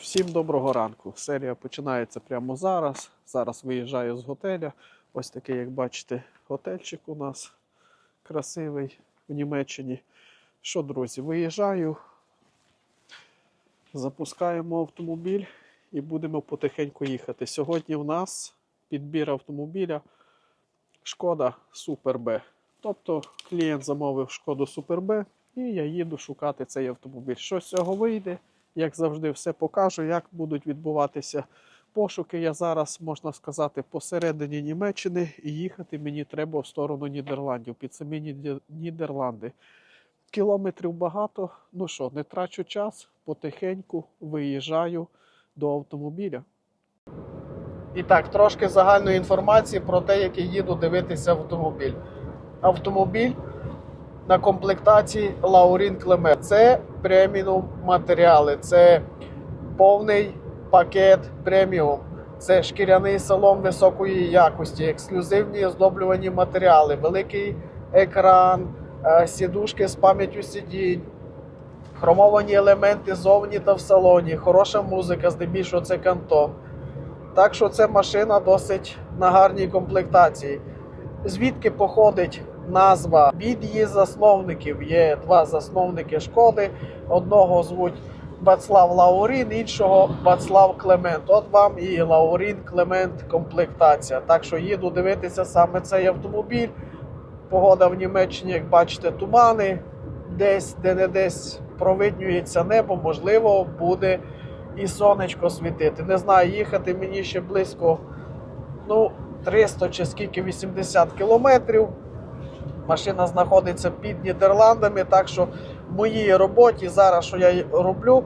Всім доброго ранку. Серія починається прямо зараз. Зараз виїжджаю з готеля. Ось такий, як бачите, готельчик у нас красивий в Німеччині. Що, друзі, виїжджаю, запускаємо автомобіль і будемо потихеньку їхати. Сьогодні в нас підбір автомобіля Шкода Супер Б. Тобто клієнт замовив Шкоду Супер Б, і я їду шукати цей автомобіль. Що з цього вийде? Як завжди, все покажу, як будуть відбуватися пошуки. Я зараз, можна сказати, посередині Німеччини і їхати мені треба в сторону Нідерландів, під самі Нідерланди. Кілометрів багато. Ну що, не трачу час, потихеньку виїжджаю до автомобіля. І так, трошки загальної інформації про те, як я їду дивитися автомобіль. Автомобіль на комплектації Лаурін Клеме. Це преміум матеріали, це повний пакет преміум. Це шкіряний салон високої якості, ексклюзивні оздоблювані матеріали, великий екран, е, сідушки з пам'яттю сидінь, хромовані елементи зовні та в салоні, хороша музика, здебільшого це канто. Так що це машина досить на гарній комплектації. Звідки походить назва від її засновників? Є два засновники шкоди. Одного звуть Вацлав Лаурін, іншого Вацлав Клемент. От вам і Лаурін Клемент комплектація. Так що їду дивитися саме цей автомобіль. Погода в Німеччині, як бачите, тумани. Десь, де не десь провиднюється небо, можливо, буде і сонечко світити. Не знаю, їхати мені ще близько ну, 300 чи скільки 80 кілометрів. Машина знаходиться під Нідерландами, так що в моїй роботі зараз, що я роблю,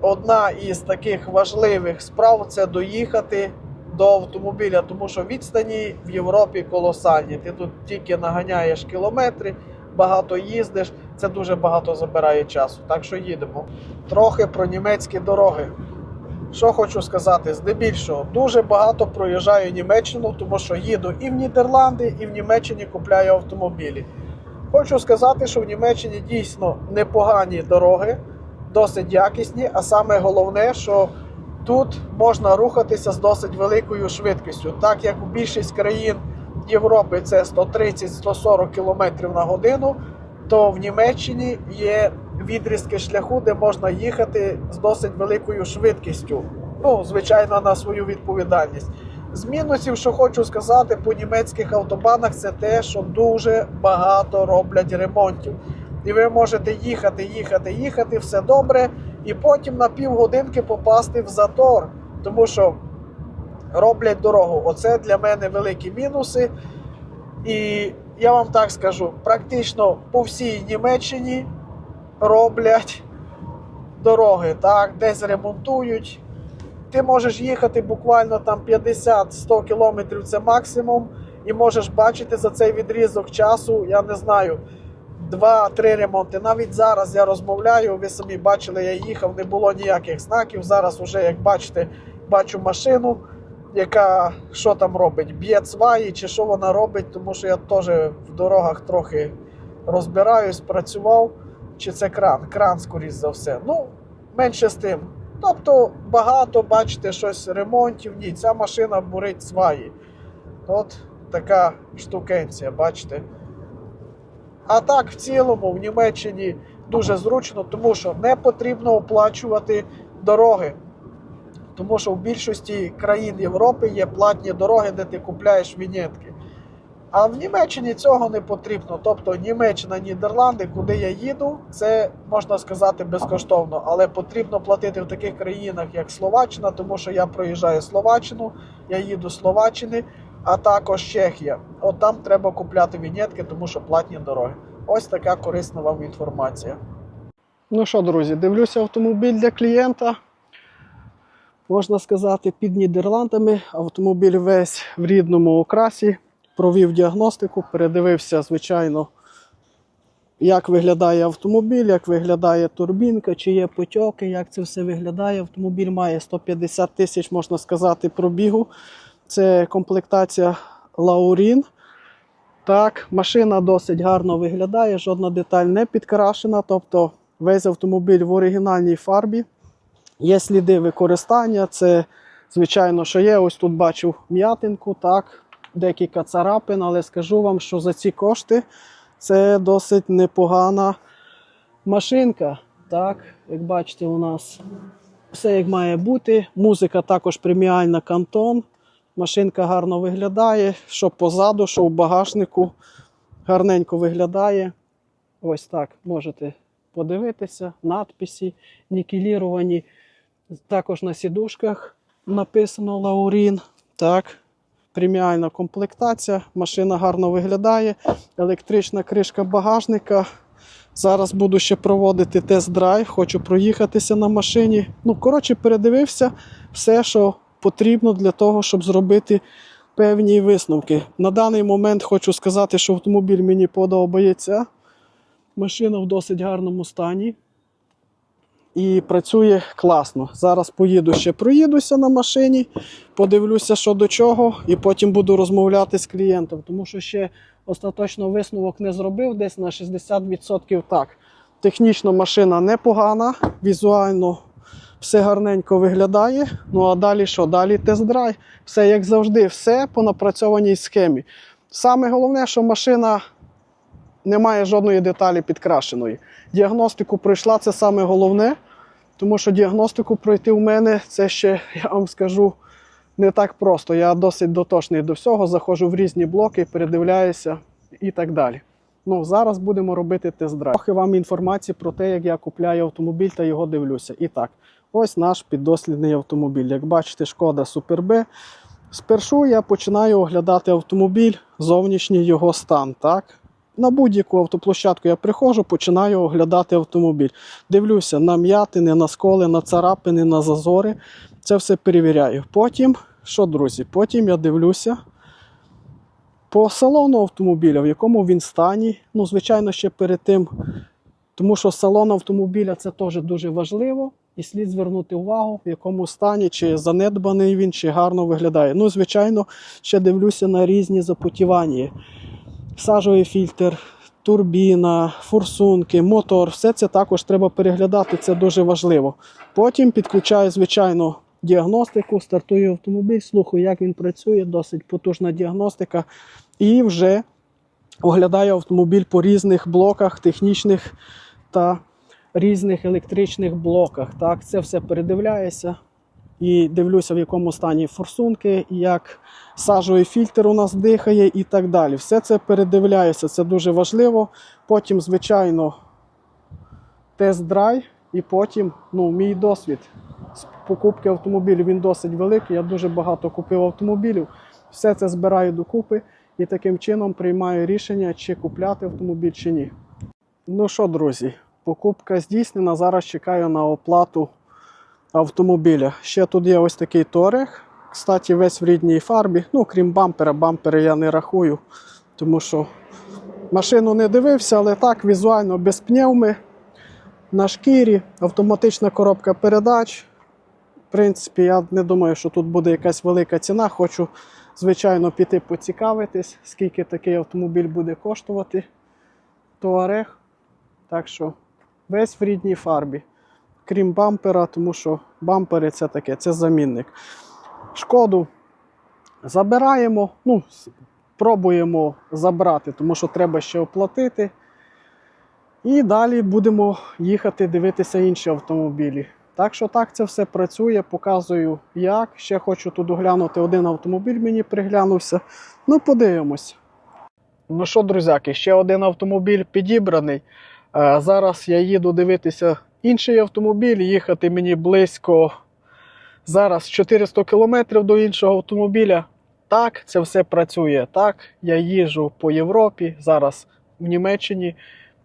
одна із таких важливих справ це доїхати до автомобіля, тому що відстані в Європі колосальні. Ти тут тільки наганяєш кілометри, багато їздиш, це дуже багато забирає часу. Так що їдемо. Трохи про німецькі дороги. Що хочу сказати, здебільшого дуже багато проїжджаю Німеччину, тому що їду і в Нідерланди, і в Німеччині купляю автомобілі. Хочу сказати, що в Німеччині дійсно непогані дороги, досить якісні, а саме головне, що тут можна рухатися з досить великою швидкістю, так як у більшість країн Європи це 130-140 км на годину, то в Німеччині є відрізки шляху, де можна їхати з досить великою швидкістю. Ну, звичайно, на свою відповідальність. З мінусів, що хочу сказати, по німецьких автобанах, це те, що дуже багато роблять ремонтів. І ви можете їхати, їхати, їхати, все добре, і потім на півгодинки попасти в затор, тому що роблять дорогу. Оце для мене великі мінуси. І я вам так скажу: практично по всій Німеччині роблять дороги, так, десь ремонтують. Ти можеш їхати буквально там 50-100 кілометрів це максимум, і можеш бачити за цей відрізок часу, я не знаю, 2-3 ремонти. Навіть зараз я розмовляю, ви самі бачили, я їхав, не було ніяких знаків. Зараз уже, як бачите, бачу машину, яка що там робить, б'є цваї чи що вона робить, тому що я теж в дорогах трохи розбираюсь, працював. Чи це кран? Кран, скоріш за все. Ну, менше з тим. Тобто багато, бачите, щось ремонтів. Ні, ця машина бурить сваї. От така штукенція, бачите. А так, в цілому, в Німеччині дуже зручно, тому що не потрібно оплачувати дороги. Тому що в більшості країн Європи є платні дороги, де ти купляєш вінетки. А в Німеччині цього не потрібно. Тобто Німеччина, Нідерланди, куди я їду, це можна сказати безкоштовно. Але потрібно платити в таких країнах, як Словаччина, тому що я проїжджаю Словаччину, я їду з Словаччини, а також Чехія. От там треба купляти вінетки, тому що платні дороги. Ось така корисна вам інформація. Ну що, друзі, дивлюся автомобіль для клієнта. Можна сказати, під Нідерландами автомобіль весь в рідному окрасі провів діагностику, передивився, звичайно, як виглядає автомобіль, як виглядає турбінка, чи є потьоки, як це все виглядає. Автомобіль має 150 тисяч, можна сказати, пробігу. Це комплектація Лаурін. Так, машина досить гарно виглядає, жодна деталь не підкрашена, тобто весь автомобіль в оригінальній фарбі. Є сліди використання, це звичайно, що є. Ось тут бачив м'ятинку, так, декілька царапин, але скажу вам, що за ці кошти це досить непогана машинка. Так, як бачите, у нас все як має бути. Музика також преміальна кантон. Машинка гарно виглядає, що позаду, що в багажнику. Гарненько виглядає. Ось так можете подивитися. Надписи нікеліровані. Також на сідушках написано Лаурін. Так. Преміальна комплектація. Машина гарно виглядає. Електрична кришка багажника. Зараз буду ще проводити тест-драйв, хочу проїхатися на машині. Ну, коротше, передивився все, що потрібно для того, щоб зробити певні висновки. На даний момент хочу сказати, що автомобіль мені подобається. Машина в досить гарному стані і працює класно. Зараз поїду ще проїдуся на машині, подивлюся, що до чого, і потім буду розмовляти з клієнтом, тому що ще остаточно висновок не зробив, десь на 60% так. Технічно машина непогана, візуально все гарненько виглядає. Ну а далі що? Далі тест-драйв. Все як завжди, все по напрацьованій схемі. Саме головне, що машина не має жодної деталі підкрашеної. Діагностику пройшла, це саме головне, тому що діагностику пройти в мене це ще, я вам скажу, не так просто. Я досить дотошний до всього, заходжу в різні блоки, передивляюся і так далі. Ну, зараз будемо робити тест-драйв. Трохи вам інформації про те, як я купляю автомобіль та його дивлюся. І так, ось наш піддослідний автомобіль. Як бачите, шкода Super B. Спершу я починаю оглядати автомобіль, зовнішній його стан. Так? На будь-яку автоплощадку я приходжу, починаю оглядати автомобіль. Дивлюся на м'ятини, на сколи, на царапини, на зазори. Це все перевіряю. Потім, що, друзі, потім я дивлюся по салону автомобіля, в якому він стані. Ну, звичайно, ще перед тим, тому що салон автомобіля це теж дуже важливо. І слід звернути увагу, в якому стані, чи занедбаний він, чи гарно виглядає. Ну, звичайно, ще дивлюся на різні запотівання. Сажовий фільтр, турбіна, форсунки, мотор. Все це також треба переглядати, це дуже важливо. Потім підключаю, звичайно, діагностику, стартую автомобіль, слухаю, як він працює, досить потужна діагностика. І вже оглядаю автомобіль по різних блоках технічних та різних електричних блоках. Так, це все передивляюся і дивлюся, в якому стані форсунки, як сажовий фільтр у нас дихає і так далі. Все це передивляюся, це дуже важливо. Потім, звичайно, тест-драйв, і потім ну, мій досвід з покупки автомобілів він досить великий. Я дуже багато купив автомобілів. Все це збираю докупи і таким чином приймаю рішення, чи купляти автомобіль, чи ні. Ну що, друзі, покупка здійснена. Зараз чекаю на оплату автомобіля. Ще тут є ось такий торех. Кстати, весь в рідній фарбі. Ну, крім бампера, бампери я не рахую, тому що машину не дивився, але так, візуально без пневми. На шкірі, автоматична коробка передач. В принципі, я не думаю, що тут буде якась велика ціна. Хочу, звичайно, піти поцікавитись, скільки такий автомобіль буде коштувати. Туарег. Так що весь в рідній фарбі. Крім бампера, тому що бампери це таке, це замінник. Шкоду забираємо, ну, пробуємо забрати, тому що треба ще оплатити. І далі будемо їхати дивитися інші автомобілі. Так що так це все працює, показую як. Ще хочу тут оглянути один автомобіль, мені приглянувся. Ну, подивимось. Ну що, друзяки, ще один автомобіль підібраний. Е, Зараз я їду дивитися інший автомобіль, їхати мені близько зараз 400 кілометрів до іншого автомобіля. Так, це все працює. Так, я їжджу по Європі, зараз в Німеччині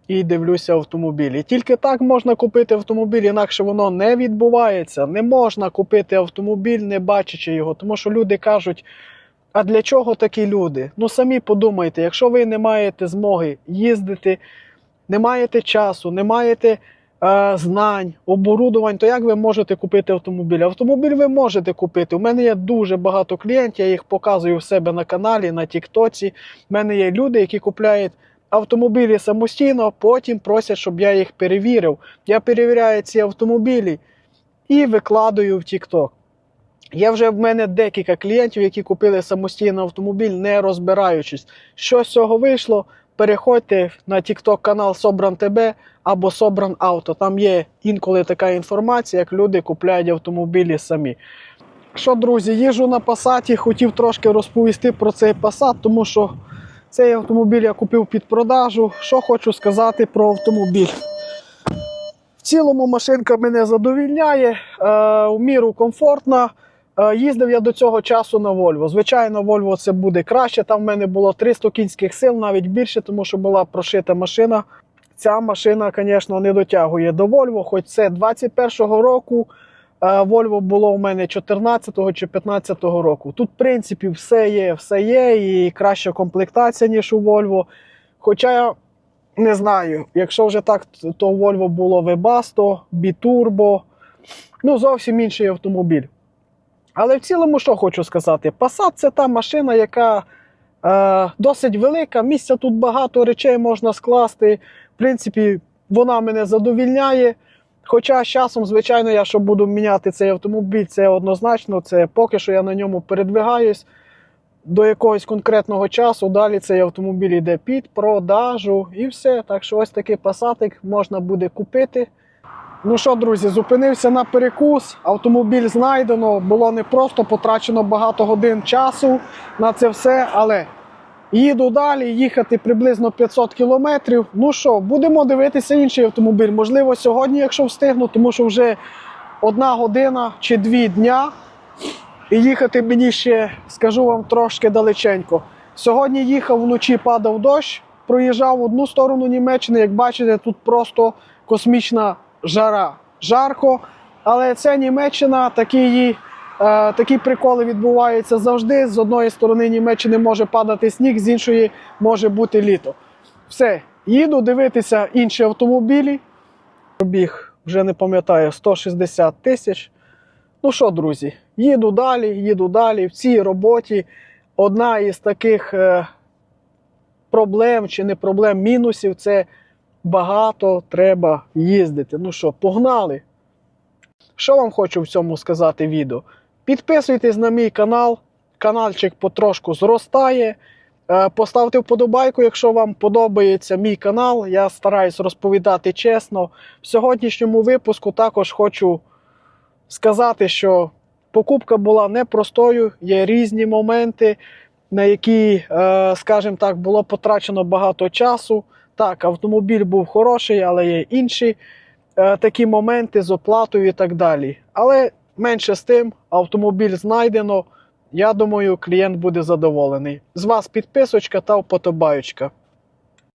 і дивлюся автомобілі. Тільки так можна купити автомобіль, інакше воно не відбувається. Не можна купити автомобіль, не бачачи його. Тому що люди кажуть. А для чого такі люди? Ну самі подумайте, якщо ви не маєте змоги їздити, не маєте часу, не маєте знань, оборудувань, то як ви можете купити автомобіль? Автомобіль ви можете купити. У мене є дуже багато клієнтів, я їх показую у себе на каналі, на Тіктоці. У мене є люди, які купляють автомобілі самостійно, потім просять, щоб я їх перевірив. Я перевіряю ці автомобілі. і викладаю в TikTok. Є вже в мене декілька клієнтів, які купили самостійно автомобіль, не розбираючись, що з цього вийшло. Переходьте на TikTok канал Собран ТБ або Собран Авто. Там є інколи така інформація, як люди купляють автомобілі самі. Що, друзі, їжу на Passat, хотів трошки розповісти про цей Passat, тому що цей автомобіль я купив під продажу. Що хочу сказати про автомобіль. В цілому машинка мене задовільняє, е, у міру комфортна. Е, їздив я до цього часу на Volvo. Звичайно, Volvo це буде краще. Там в мене було 300 кінських сил, навіть більше, тому що була прошита машина. Ця машина, звісно, не дотягує до Volvo, хоч це 21-го року. е, Volvo було у мене 14-го чи 15-го року. Тут, в принципі, все є, все є, і краща комплектація, ніж у Volvo. Хоча я не знаю, якщо вже так, то у Volvo було Webasto, Biturbo, ну зовсім інший автомобіль. Але в цілому, що хочу сказати, Passat це та машина, яка е, досить велика, місця тут багато речей можна скласти. В принципі, вона мене задовільняє. Хоча з часом, звичайно, я що буду міняти цей автомобіль, це однозначно, це поки що я на ньому передвигаюсь до якогось конкретного часу. Далі цей автомобіль йде під продажу і все. Так що ось такий пасатик можна буде купити. Ну що, друзі, зупинився на перекус. Автомобіль знайдено. Було непросто, потрачено багато годин часу на це все, але їду далі, їхати приблизно 500 кілометрів. Ну що, будемо дивитися інший автомобіль. Можливо, сьогодні, якщо встигну, тому що вже одна година чи дві дня. І їхати мені ще, скажу вам, трошки далеченько. Сьогодні їхав вночі, падав дощ, проїжджав в одну сторону Німеччини. Як бачите, тут просто космічна жара. Жарко, але це Німеччина, такі, її, е, такі приколи відбуваються завжди. З одної сторони Німеччини може падати сніг, з іншої може бути літо. Все, їду дивитися інші автомобілі. Пробіг, вже не пам'ятаю, 160 тисяч. Ну що, друзі, їду далі, їду далі. В цій роботі одна із таких е, проблем чи не проблем, мінусів це багато треба їздити. Ну що, погнали? Що вам хочу в цьому сказати відео? Підписуйтесь на мій канал, каналчик потрошку зростає. Е, Поставте вподобайку, якщо вам подобається мій канал. Я стараюсь розповідати чесно. В сьогоднішньому випуску також хочу сказати, що покупка була непростою, є різні моменти, на які, е, скажімо так, було потрачено багато часу. Так, автомобіль був хороший, але є інші е, такі моменти з оплатою і так далі. Але менше з тим, автомобіль знайдено. Я думаю, клієнт буде задоволений. З вас підписочка та вподобаючка.